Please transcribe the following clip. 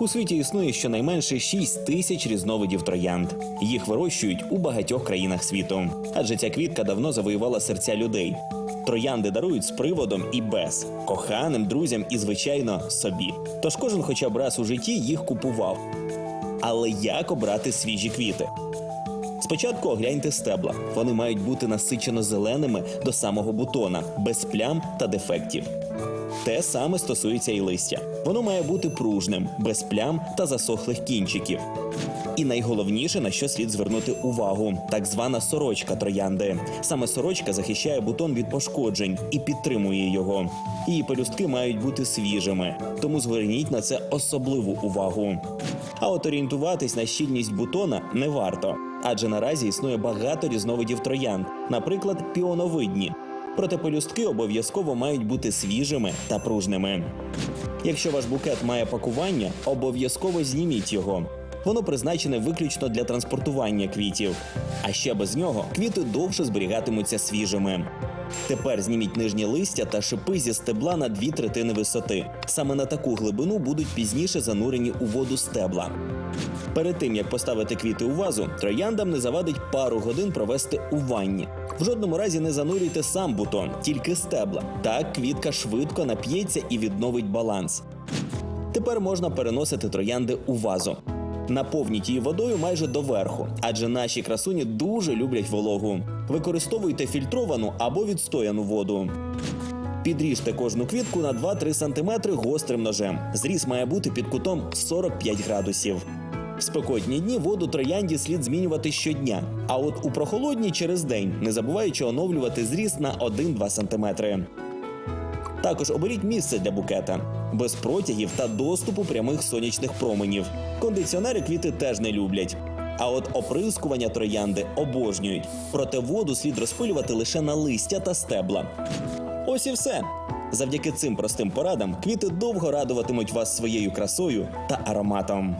У світі існує щонайменше 6 тисяч різновидів троянд. Їх вирощують у багатьох країнах світу. Адже ця квітка давно завоювала серця людей. Троянди дарують з приводом і без коханим, друзям і, звичайно, собі. Тож кожен хоча б раз у житті їх купував. Але як обрати свіжі квіти? Спочатку огляньте стебла. Вони мають бути насичено зеленими до самого бутона, без плям та дефектів. Те саме стосується і листя. Воно має бути пружним, без плям та засохлих кінчиків. І найголовніше, на що слід звернути увагу, так звана сорочка троянди. Саме сорочка захищає бутон від пошкоджень і підтримує його. Її пелюстки мають бути свіжими, тому зверніть на це особливу увагу. А от орієнтуватись на щільність бутона не варто, адже наразі існує багато різновидів троянд, наприклад, піоновидні. Проте пелюстки обов'язково мають бути свіжими та пружними. Якщо ваш букет має пакування, обов'язково зніміть його. Воно призначене виключно для транспортування квітів. А ще без нього квіти довше зберігатимуться свіжими. Тепер зніміть нижні листя та шипи зі стебла на дві третини висоти. Саме на таку глибину будуть пізніше занурені у воду стебла. Перед тим як поставити квіти у вазу, трояндам не завадить пару годин провести у ванні. В жодному разі не занурюйте сам бутон, тільки стебла. Так квітка швидко нап'ється і відновить баланс. Тепер можна переносити троянди у вазу. Наповніть її водою майже до верху, адже наші красуні дуже люблять вологу. Використовуйте фільтровану або відстояну воду. Підріжте кожну квітку на 2-3 см гострим ножем. Зріз має бути під кутом 45 градусів. В спекотні дні воду троянді слід змінювати щодня, а от у прохолодні через день, не забуваючи оновлювати зріз на 1-2 см. Також оберіть місце для букета без протягів та доступу прямих сонячних променів. Кондиціонери квіти теж не люблять. А от оприскування троянди обожнюють. Проте воду слід розпилювати лише на листя та стебла. Ось і все. Завдяки цим простим порадам квіти довго радуватимуть вас своєю красою та ароматом.